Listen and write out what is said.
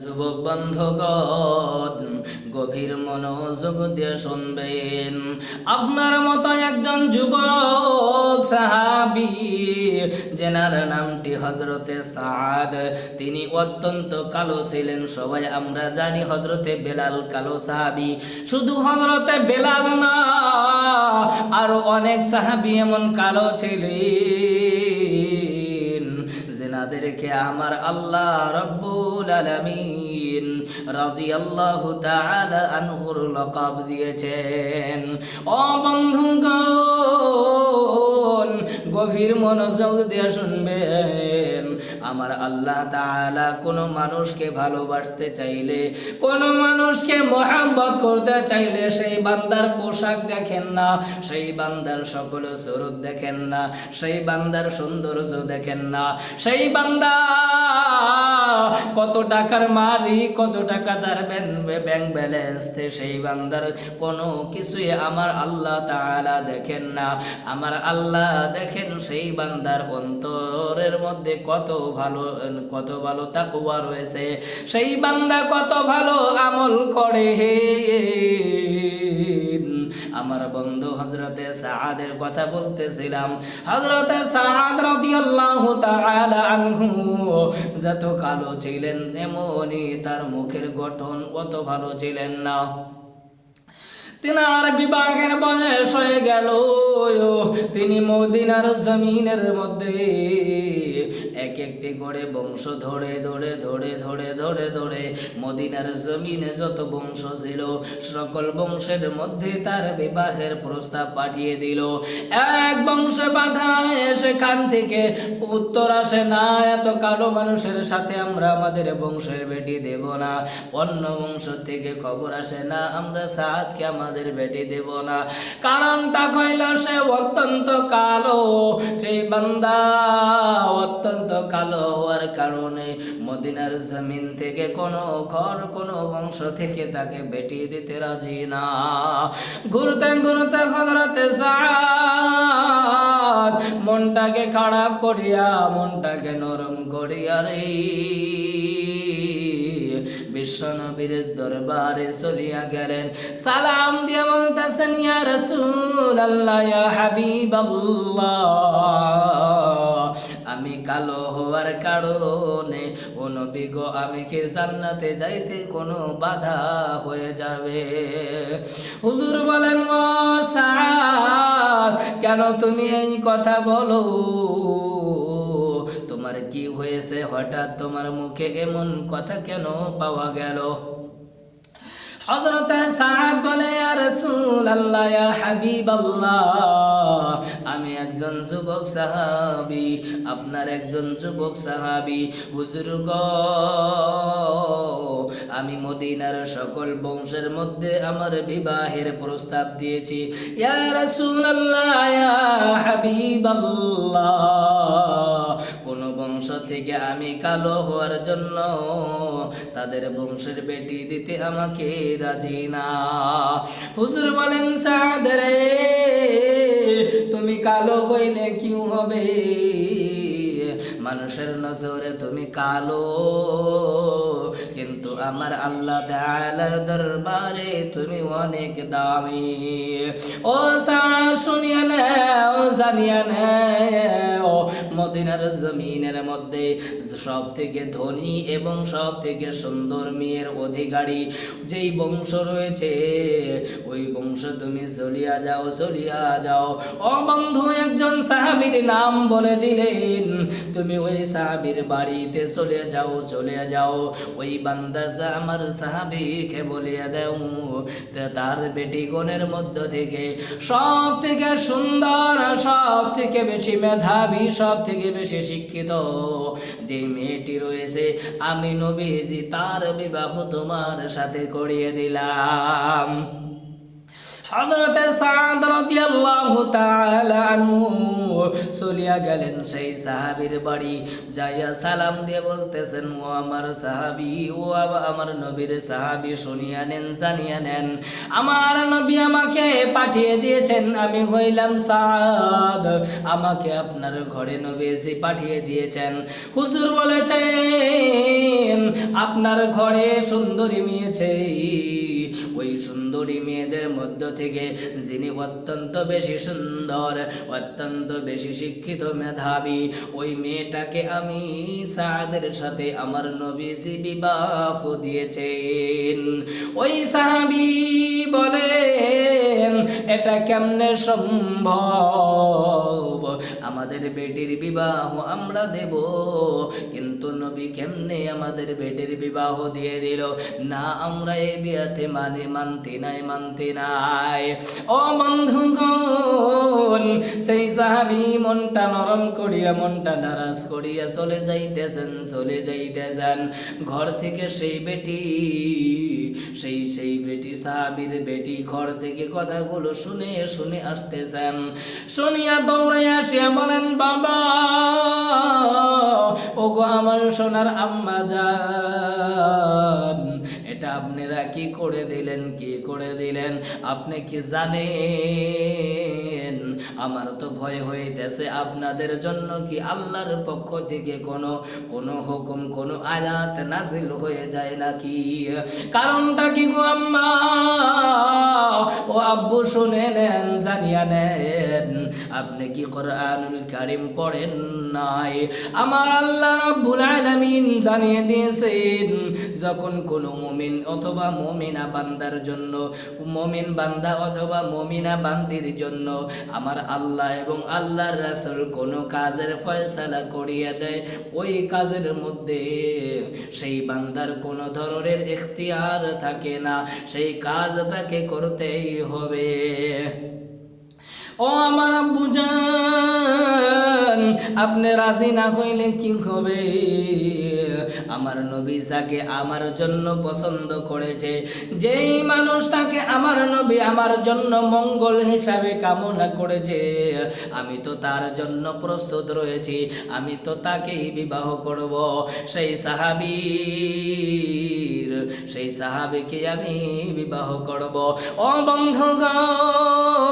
যুবক বন্ধুগণ, গভীর মনোযোগ দিয়ে শুনবেন। আপনার মতো একজন যুবক সাহাবি, যেনার নামটি হজরতে সাদ তিনি অত্যন্ত কালো ছিলেন। সবাই আমরা জানি হজরতে বেলাল কালো সাহাবি। শুধু হজরতে বেলাল না, আরও অনেক সাহাবি এমন কালো ছিলেন। জেনাদেরকে আমার আল্লাহ রব্বুল আলামিন রাদিয়াল্লাহু তাআলা আনহুর লকাব দিয়েছেন। ও বন্ধুগণ, গভীর মনোযোগ দিয়ে শুনবেন। আমার আল্লাহ তাআলা কোন মানুষকে ভালোবাসতে চাইলে, কোন মানুষকে মোহাম্মত করতে চাইলে সেই বান্দার পোশাক দেখেন না, সেই বান্দার সকল স্বরূপ দেখেন না, সেই বান্দার সৌন্দর্য দেখেন না, সেই বান্দা কত টাকার মালিক, কত টাকা তার ব্যাংক ব্যালেন্স সেই বান্দার কোনো কিছুই আমার আল্লাহ তাআলা দেখেন না। আমার আল্লাহ দেখেন সেই বান্দার অন্তরের মধ্যে কত ভালো, কত ভালো তাকুয়া রয়েছে। সেই বান্দা কত ভালো আমল করে। হে আমার বন্ধু হজরতে সাদের কথা বলতেছিলাম। হজরতে সাদ রাদিয়াল্লাহু তাআলা যত কালো ছিলেন এমনই তার মুখের গঠন কত ভালো ছিলেন না। তিনার বিবাহের বয়স হয়ে গেল। তিনি মদিনার জমিনের মধ্যে একটি করে বংশ ধরে ধরে ধরে ধরে ধরে ধরে মদিনার জমিনে যত বংশ ছিল, সকল বংশের মধ্যে তার বিবাহের প্রস্তাব পাঠিয়ে দিল। এক বংশে পাঠায় সেখান থেকে উত্তর আসে না। এত কালো মানুষের সাথে আমরা আমাদের বংশের বেটি দেব না। অন্য বংশ থেকে খবর আসে না, আমরা সাদকে আমাদের বেটি দেব না। কারণটা কইল সে অত্যন্ত কালো। সেই বান্দা অত্যন্ত কালো হওয়ার কারণে মদিনার জমিন থেকে কোনো ঘর, কোনো বংশ থেকে তাকে বেটি দিতে রাজি না। ঘুরতে ঘুরতে হজরতে মনটাকে খারাপ করিয়া, মনটাকে নরম করিয়া রে। বিশ্বনবীর দরবারে চলিয়া গেলেন। সালাম দিয়ে বলতেছেন, ইয়া রাসূল আল্লাহ হাবিব আমি কালো হওয়ার কারণে, ও নবী গো, আমি কি জান্নাতে যাইতে কোনো বাধা হয়ে যাবে? হুজুর বলেন কেন তুমি এই কথা বলো? তোমার কি হয়েছে? হঠাৎ তোমার মুখে এমন কথা কেন পাওয়া গেল? হযরত সাদ বলে রাসূলুল্লাহ, ইয়া হাবিবাল্লাহ, আমি একজন যুবক সাহাবি, আপনার একজন যুবক সাহাবি। হুজুর গো, আমি মদিনার সকল বংশের মধ্যে আমার বিবাহের প্রস্তাব দিয়েছি। ইয়া রাসূলুল্লাহ, ইয়া হাবিবাল্লাহ কোন বংশ থেকে আমি কালো হওয়ার জন্য তাদের বংশের বেটি দিতে আমাকে রাজি না। হুজুর বলেন সাদরে তুমি কালো হইলে কি হবে? মানুষের নজরে তুমি কালো। কিন্তু আমার আল্লাহ তাআলার দরবারে তুমি অনেক দামি। ও সা শুনিয়া ও জানিয়া নাও মদিনার জমিনের মধ্যে সব থেকে ধনী এবং সব থেকে সুন্দর মেয়ের অধিকারী যেই বংশ রয়েছে, ওই বংশ তুমি চলিয়া যাও চলিয়া যাও। ও বন্ধু, একজন সাহাবীর নাম বলে দিলেন, তুমি ওই সাহাবীর বাড়িতে চলে যাও চলে যাও। ওই বান্দা আমার সাহাবীকে বলিয়া দেও তার বেটি গণের মধ্য থেকে সব থেকে সুন্দর সব থেকে বেশি মেধাবী সব থেকে বেশি শিক্ষিত। যে মেয়েটি রয়েছে আমি নবীজি তার বিবাহ তোমার সাথে করিয়ে দিলাম। গেলেন সেই সাহাবীর বাড়ি। যাইয়া সালাম দিয়ে বলতেছেন, ও আমার ও আমার শুনিয়া নেন, জানিয়া নেন। আমার নবী আমাকে পাঠিয়ে দিয়েছেন, আমি হইলাম সাদ। আমাকে আপনার ঘরে নবীজি পাঠিয়ে দিয়েছেন। হুজুর বলেছেন, আপনার ঘরে সুন্দরী মেয়েছে ওই সুন্দরী মেয়েদের মধ্য থেকে, যিনি অত্যন্ত বেশি সুন্দর, অত্যন্ত বেশি শিক্ষিত মেধাবী, ওই মেয়েটাকে আমি সাদের সাথে আমার নবীজি বিবাহ দিয়েছেন। ওই সাহাবি বলেন, এটা কেমনে সম্ভব? আমাদের বেটির বিবাহ আমরা দেব। কিন্তু নবী কেমনে আমাদের বেটির বিবাহ দিয়ে দিল? না, আমরা এই বিয়াতে মানে মানতে নাই মানতে নাই। ও বন্ধুগণ, সেই সাহাবি মনটা নরম করিয়া, মনটা নারাজ করিয়া চলে যাইতেছেন চলে যাইতেছেন। ঘর থেকে সেই বেটি, সেই সেই বেটি সাহাবির বেটি ঘর থেকে কথাগুলো শুনে শুনে আসতেছেন। শুনিয়া দৌড়ে আসিয়া বলেন বাবা ওগো আমার সোনার আম্মা যান এটা আপনারা কি করে দিলেন, কি করে দিলেন? আপনি কি জানেন? আমার তো ভয় হইতেছে, আপনাদের জন্য কি আল্লাহর পক্ষ থেকে কোনো কোনো হুকুম, কোনো আয়াত নাজিল হয়ে যায় নাকি? কারণটা কি গো আম্মা? ও আব্বু শুনে নেন জানিয়া নেন, আপনি কি কোরআনুল কারিম পড়েন নাই? আমার আল্লাহ রাব্বুল আলামিন জানিয়ে দিয়েছেন, যখন কোন মুমিন অথবা মুমিনা বান্দার জন্য, মুমিন বান্দা অথবা মুমিনা বান্দির জন্য আমার আল্লাহ এবং আল্লাহর রাসূল কোন কাজের ফয়সালা করিয়া দেয়। ওই কাজের মধ্যে সেই বান্দার কোনো ধরনের ইখতিয়ার থাকে না, সেই কাজ তাকে করতেই হবে। ও আমার জান! আপনি রাজি না হইলে কি হবে? আমার নবী যাকে আমার জন্য পছন্দ করেছে, যেই মানুষটাকে আমার নবী আমার জন্য মঙ্গল হিসাবে কামনা করেছে, আমি তো তার জন্য প্রস্তুত রয়েছি, আমি তো তাকেই বিবাহ করব। সেই সাহাবীর, সেই সাহাবিকে আমি বিবাহ করব। ও বন্ধুগণ!